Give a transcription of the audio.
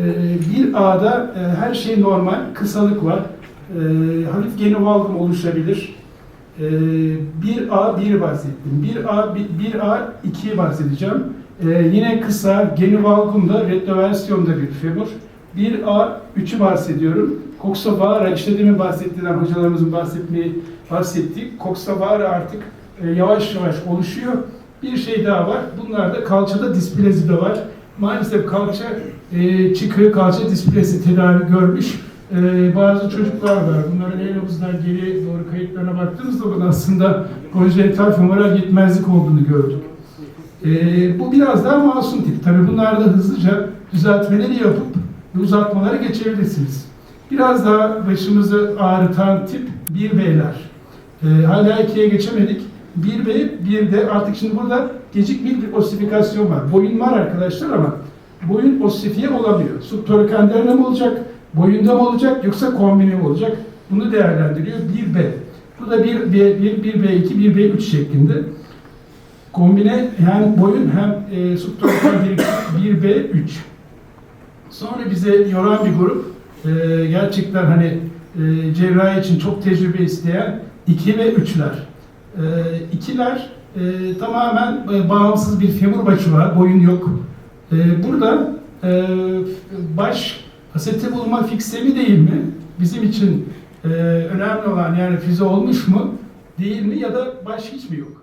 E, bir A'da e, her şey normal, kısalık var. E, hafif geni valgum oluşabilir. E, bir A 1 bahsettim. Bir A 1 A 2'yi bahsedeceğim. Yine kısa, geni valgumda, retroversiyonda bir femur. 1A 3'ü bahsediyorum. Coxavara işte demin bahsettiğinden hocalarımızın bahsetmeyi bahsettik. Coxavara artık e, yavaş yavaş oluşuyor. Bir şey daha var. Bunlarda kalçada displezi de var. Maalesef kalça e, çıkığı, kalça displezi tedavi görmüş e, bazı çocuklar var. Bunların en omuzdan geri doğru kayıtlarına baktığımızda bunun aslında konjenital femoral yetmezlik olduğunu gördük. E, bu biraz daha masum tip. Tabii bunlarda hızlıca düzeltmeleri yapıp uzatmaları geçebilirsiniz. Biraz daha başımızı ağrıtan tip 1B'ler. E, hala 2'ye geçemedik. 1B, 1'de artık şimdi burada gecikmeli bir osifikasyon var. Boyun var arkadaşlar ama boyun osifiye olamıyor. Subtorakanderine mi olacak, boyunda mı olacak yoksa kombine mi olacak? Bunu değerlendiriyor 1B. Bu da 1B1, 1B2, 1B3 şeklinde. Kombine hem boyun hem e, subtorakanderik 1B3. Sonra bize yoran bir grup e, gerçekten hani e, cerrahi için çok tecrübe isteyen 2 ve 3'ler. E, ikiler e, tamamen e, bağımsız bir femur başı var, boyun yok. E, burada e, baş aseti bulma fikse mi değil mi? Bizim için e, önemli olan yani füze olmuş mu değil mi ya da baş hiç mi yok?